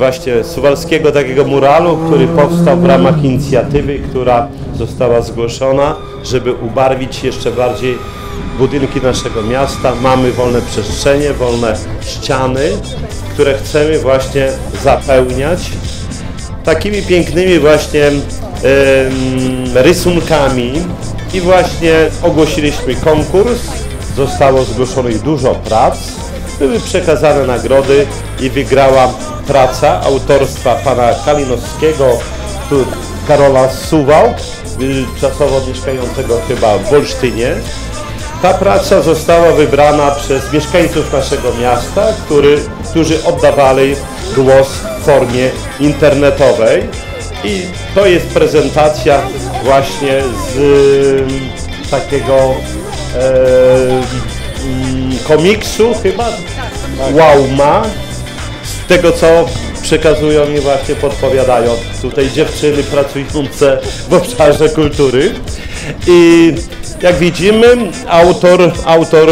właśnie suwalskiego takiego muralu, który powstał w ramach inicjatywy, która została zgłoszona, żeby ubarwić jeszcze bardziej budynki naszego miasta. Mamy wolne przestrzenie, wolne ściany, które chcemy właśnie zapełniać takimi pięknymi właśnie em, rysunkami i właśnie ogłosiliśmy konkurs. Zostało zgłoszonych dużo prac, były przekazane nagrody i wygrała praca autorstwa pana Kalinowskiego, Karola Suwałk, y, czasowo mieszkającego chyba w Olsztynie. Ta praca została wybrana przez mieszkańców naszego miasta, który, którzy oddawali głos w formie internetowej. I to jest prezentacja właśnie z ym, takiego e, mm, komiksu chyba Wauma. Z tego co przekazują mi właśnie podpowiadają tutaj dziewczyny pracujące w obszarze kultury. I jak widzimy, autor, autor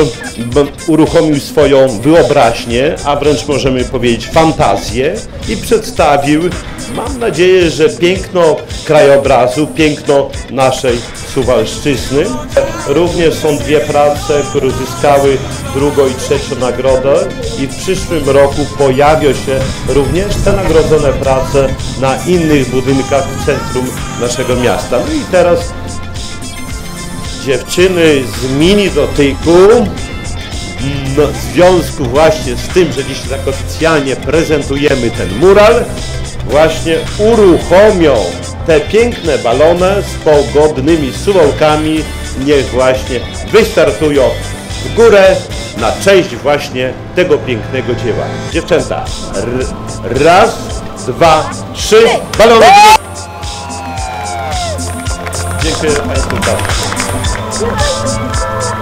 uruchomił swoją wyobraźnię, a wręcz możemy powiedzieć fantazję i przedstawił, mam nadzieję, że piękno krajobrazu, piękno naszej Suwalszczyzny. Również są dwie prace, które uzyskały drugą i trzecią nagrodę i w przyszłym roku pojawią się również te nagrodzone prace na innych budynkach w centrum naszego miasta. No i teraz dziewczyny z mini dotyku no, w związku właśnie z tym, że dziś tak oficjalnie prezentujemy ten mural, właśnie uruchomią te piękne balony z pogodnymi suwałkami, niech właśnie wystartują w górę na cześć właśnie tego pięknego dzieła. Dziewczęta, raz, dwa, trzy, balony! Dziękuję Państwu bardzo. Bye.